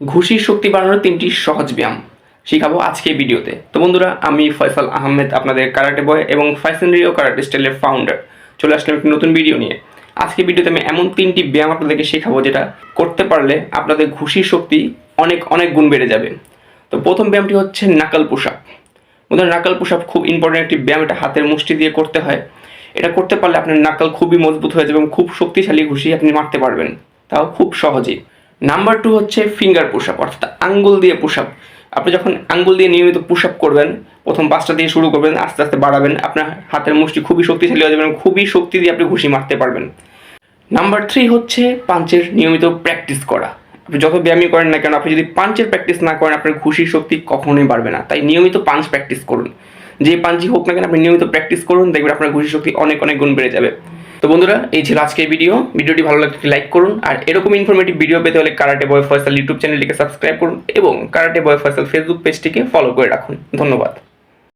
ঘুষির শক্তি বাড়ানোর তিনটি সহজ ব্যায়াম। শিখাবো আজকে ভিডিওতে। তো বন্ধুরা, আমি ফয়সাল আহমেদ, আপনাদের কারাটে বয় এবং ফাইসেন রিও কারাটে স্টাইলের ফাউন্ডার চলে আসলাম একটি নতুন ভিডিও নিয়ে। আজকে ভিডিওতে আমি এমন তিনটি ব্যায়াম আপনাদেরকে শেখাবো যেটা করতে পারলে আপনাদের ঘুষির শক্তি অনেক অনেক গুণ বেড়ে যাবে। তো প্রথম ব্যায়ামটি হচ্ছে নাকাল পুশ আপ বন্ধুরা, নাকাল পুশ আপ খুব ইম্পর্টেন্ট একটি ব্যায়াম। এটা হাতের মুষ্টি দিয়ে করতে হয়। এটা করতে পারলে আপনার নাকাল খুবই মজবুত হয়ে যাবে এবং খুব শক্তিশালী ঘুষি আপনি মারতে পারবেন। তাও খুব সহজেই। নাম্বার টু হচ্ছে ফিঙ্গার পুশ আপ অর্থাৎ আঙ্গুল দিয়ে পুশ আপ আপনি যখন আঙ্গুল দিয়ে নিয়মিত পুশ আপ করবেন, প্রথম পাঁচটা দিয়ে শুরু করবেন, আস্তে আস্তে বাড়াবেন, আপনার হাতের মুষ্টি খুবই শক্তিশালী হয়ে যাবে এবং খুবই শক্তি দিয়ে আপনি ঘুষি মারতে পারবেন। নাম্বার থ্রি হচ্ছে পাঞ্চের নিয়মিত প্র্যাকটিস করা। আপনি যত ব্যায়ামই করেন না কেন, আপনি যদি পাঞ্চের প্র্যাকটিস না করেন, আপনার ঘুষির শক্তি কখনোই বাড়বে না। তাই নিয়মিত পাঞ্চ প্র্যাকটিস করুন। যে পাঞ্চই হোক না কেন, আপনি নিয়মিত প্র্যাকটিস করুন, দেখবেন আপনার ঘুষির শক্তি অনেক অনেক গুণ বেড়ে যাবে। তো বন্ধুরা, এই ছিল আজকের ভিডিও ভিডিওটি ভালো লাগলে লাইক করুন, আর এরকম ইনফরমেটিভ ভিডিও পেতে হলে কারাটে বয় ফয়সাল ইউটিউব চ্যানেলটিকে সাবস্ক্রাইব করুন এবং কারাটে বয় ফয়সাল ফেসবুক পেজটিকে ফলো করে রাখুন। ধন্যবাদ।